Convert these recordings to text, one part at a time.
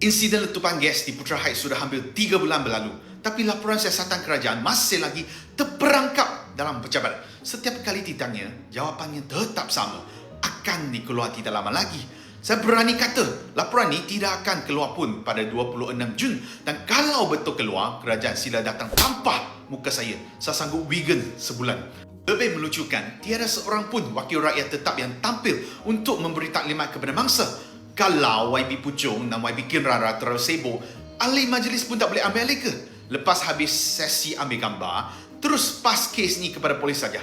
Insiden letupan gas di Putra Heights sudah hampir 3 bulan berlalu. Tapi laporan siasatan kerajaan masih lagi terperangkap dalam pejabat. Setiap kali ditanya, jawapannya tetap sama. Akan dikeluar tidak lama lagi. Saya berani kata, laporan ini tidak akan keluar pun pada 26 Jun. Dan kalau betul keluar, kerajaan sila datang tanpa muka saya. Saya sanggup vegan sebulan. Lebih melucukan, tiada seorang pun wakil rakyat tetap yang tampil untuk memberi taklimat kepada mangsa. Kalau YB Pucung dan YB Kinrara terlalu sibuk, ahli majlis pun tak boleh ambil alih ke? Lepas habis sesi ambil gambar, terus pas kes ni kepada polis saja.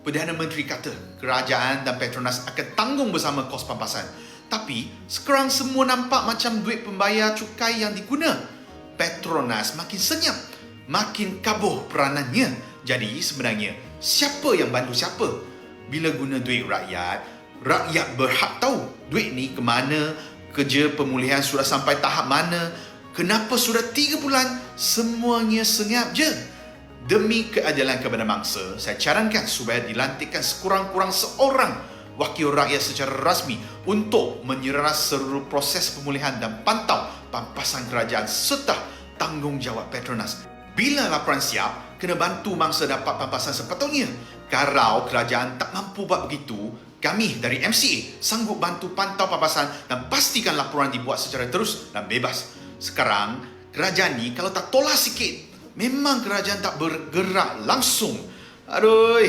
Perdana Menteri kata kerajaan dan Petronas akan tanggung bersama kos pampasan. Tapi sekarang semua nampak macam duit pembayar cukai yang diguna. Petronas makin senyap, makin kabur peranannya. Jadi sebenarnya siapa yang bantu siapa? Bila guna duit rakyat, rakyat berhak tahu duit ni ke mana, kerja pemulihan sudah sampai tahap mana, kenapa sudah 3 bulan semuanya senyap je. Demi keadilan kepada mangsa, saya carankan supaya dilantikkan sekurang-kurang seorang wakil rakyat secara rasmi untuk menyeras seluruh proses pemulihan dan pantau pampasan kerajaan serta tanggungjawab Petronas. Bila laporan siap, kena bantu mangsa dapat pampasan sepatutnya. Kalau kerajaan tak mampu buat begitu, kami dari MCA sanggup bantu pantau pampasan dan pastikan laporan dibuat secara terus dan bebas. Sekarang, kerajaan ni kalau tak tolak sikit, memang kerajaan tak bergerak langsung. Aduh,